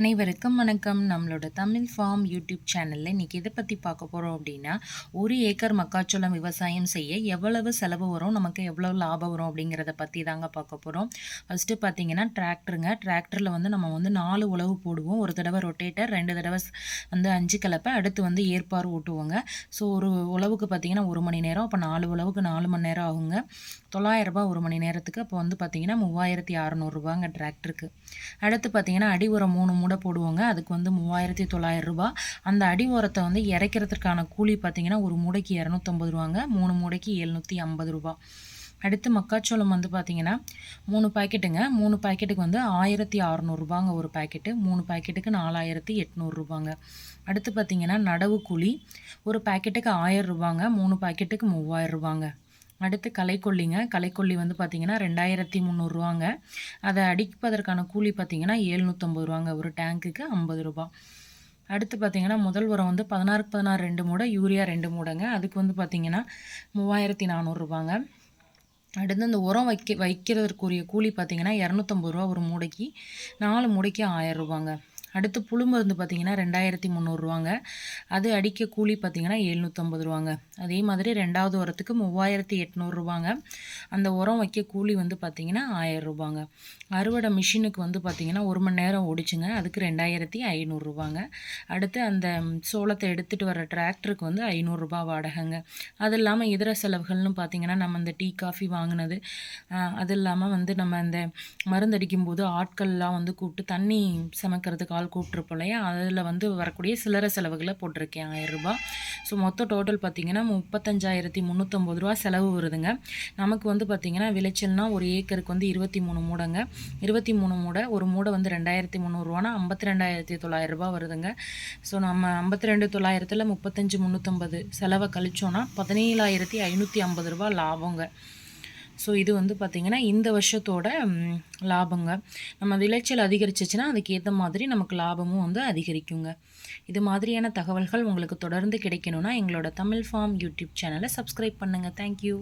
அனைவருக்கும் வணக்கம். நம்மளோட தமிழ் ஃபார்ம் யூடியூப் சேனலில் இன்றைக்கி இதை பற்றி பார்க்க போகிறோம் அப்படின்னா ஒரு ஏக்கர் மக்காச்சோளம் விவசாயம் செய்ய எவ்வளவு செலவு வரும் நமக்கு எவ்வளோ லாபம் வரும் அப்படிங்கிறத பற்றி தாங்க பார்க்க போகிறோம் ஃபஸ்ட்டு பார்த்தீங்கன்னா டிராக்டருங்க. டிராக்டரில் வந்து நம்ம வந்து நாலு உழவு போடுவோம். ஒரு தடவை ரொட்டேட்டர் ரெண்டு தடவை வந்து அஞ்சு கலப்பை அடுத்து வந்து ஏற்பாடு ஓட்டுவோங்க. ஸோ ஒரு உழவுக்கு பார்த்தீங்கன்னா ஒரு மணி நேரம். அப்போ நாலு உழவுக்கு நாலு மணி நேரம் ஆகுங்க. தொள்ளாயிரரூபா ஒரு மணி நேரத்துக்கு. அப்போ வந்து பார்த்தீங்கன்னா மூவாயிரத்தி அறநூறுபாங்க டிராக்டருக்கு. அடுத்து பார்த்தீங்கன்னா அடி உரம் மூணு மூடை போடுவோங்க. அதுக்கு வந்து மூவாயிரத்தி தொள்ளாயிரம் ரூபா. அந்த அடி உரத்தை வந்து இறைக்கிறதுக்கான கூலி பார்த்தீங்கன்னா ஒரு மூடைக்கு இரநூத்தம்பது ரூபாங்க. மூணு மூடைக்கு எழுநூற்றி ஐம்பது ரூபா. அடுத்து மக்காச்சோளம் வந்து பார்த்தீங்கன்னா மூணு பாக்கெட்டுங்க. மூணு பாக்கெட்டுக்கு வந்து ஆயிரத்தி அறநூறுபாங்க ஒரு பாக்கெட்டு. மூணு பாக்கெட்டுக்கு நாலாயிரத்தி எட்நூறுரூபாங்க அடுத்து பார்த்தீங்கன்னா நடவு கூலி. ஒரு பாக்கெட்டுக்கு ஆயிரம் ரூபாங்க. மூணு பாக்கெட்டுக்கு மூவாயிரம் ரூபாங்க. அடுத்து கலைக்கொல்லிங்க களைக்கொல்லி வந்து பார்த்திங்கன்னா ரெண்டாயிரத்தி முந்நூறுரூவாங்க அதை அடிப்பதற்கான கூலி பார்த்திங்கன்னா ஏழ்நூற்றம்பது ரூபாங்க. ஒரு டேங்க்குக்கு ஐம்பது ரூபா. அடுத்து பார்த்திங்கன்னா முதல் உரம் வந்து பதினாறு பதினாறு ரெண்டு மூடை யூரியா ரெண்டு மூடைங்க. அதுக்கு வந்து பார்த்திங்கன்னா மூவாயிரத்தி நானூறுரூபாங்க அடுத்து இந்த உரம் வைக்க வைக்கிறதுக்குரிய கூலி பார்த்திங்கன்னா இரநூத்தம்பது ரூபா ஒரு மூடைக்கு. நாலு மூடைக்கு ஆயிரம் ரூபாங்க. அடுத்து புழு மருந்து பார்த்திங்கன்னா ரெண்டாயிரத்தி முந்நூறுரூவாங்க அது அடிக்க கூலி பார்த்திங்கன்னா எழுநூற்றம்பது ரூபாங்க. அதே மாதிரி ரெண்டாவது உரத்துக்கு மூவாயிரத்தி எட்நூறுரூவாங்க அந்த உரம் வைக்க கூலி வந்து பார்த்திங்கன்னா ஆயிரம் ரூபாங்க. அறுவடை மிஷினுக்கு வந்து பார்த்திங்கன்னா ஒரு மணி நேரம் ஓடிச்சுங்க. அதுக்கு ரெண்டாயிரத்தி ஐநூறுரூவாங்க அடுத்து அந்த சோளத்தை எடுத்துகிட்டு வர டிராக்டருக்கு வந்து ஐநூறுரூபா வாடகைங்க. அது இல்லாமல் இதர செலவுகள்னு பார்த்திங்கன்னா நம்ம இந்த டீ காஃபி வாங்கினது அது இல்லாமல் வந்து நம்ம அந்த மருந்தடிக்கும் போது ஆட்கள்லாம் வந்து கூப்பிட்டு தண்ணி சமைக்கிறதுக்கு ஆள் கூப்பிட்ருப்போம் அதில் வந்து வரக்கூடிய சில்லறை செலவுகளை போட்டிருக்கேன் ஆயிரரூபா ஸோ மொத்தம் டோட்டல் பார்த்திங்கன்னா முப்பத்தஞ்சாயிரத்தி முந்நூற்றம்பது ரூபா செலவு வருதுங்க. நமக்கு வந்து பார்த்திங்கன்னா விளைச்சல்னா ஒரு ஏக்கருக்கு வந்து இருபத்தி மூணு மூடைங்க. இருபத்தி மூணு மூடை ஒரு மூடை வந்து ரெண்டாயிரத்தி முந்நூறுரூவானா ஐம்பத்தி ரெண்டாயிரத்தி தொள்ளாயிரம் ரூபா வருதுங்க. ஸோ நம்ம ஐம்பத்தி ரெண்டு தொள்ளாயிரத்தில் முப்பத்தஞ்சு முந்நூற்றம்பது செலவை கழிச்சோன்னா பதினேழாயிரத்தி ஐநூற்றி ஐம்பது ரூபா லாபங்க. ஸோ இது வந்து பார்த்திங்கன்னா இந்த வருஷத்தோட லாபங்க. நம்ம விளைச்சல் அதிகரிச்சிச்சுன்னா அதுக்கேற்ற மாதிரி நமக்கு லாபமும் வந்து அதிகரிக்குங்க. இது மாதிரியான தகவல்கள் உங்களுக்கு தொடர்ந்து கிடைக்கணும்னா எங்களோட தமிழ் ஃபார்ம் யூடியூப் சேனலை சப்ஸ்கிரைப் பண்ணுங்கள் தேங்க்யூ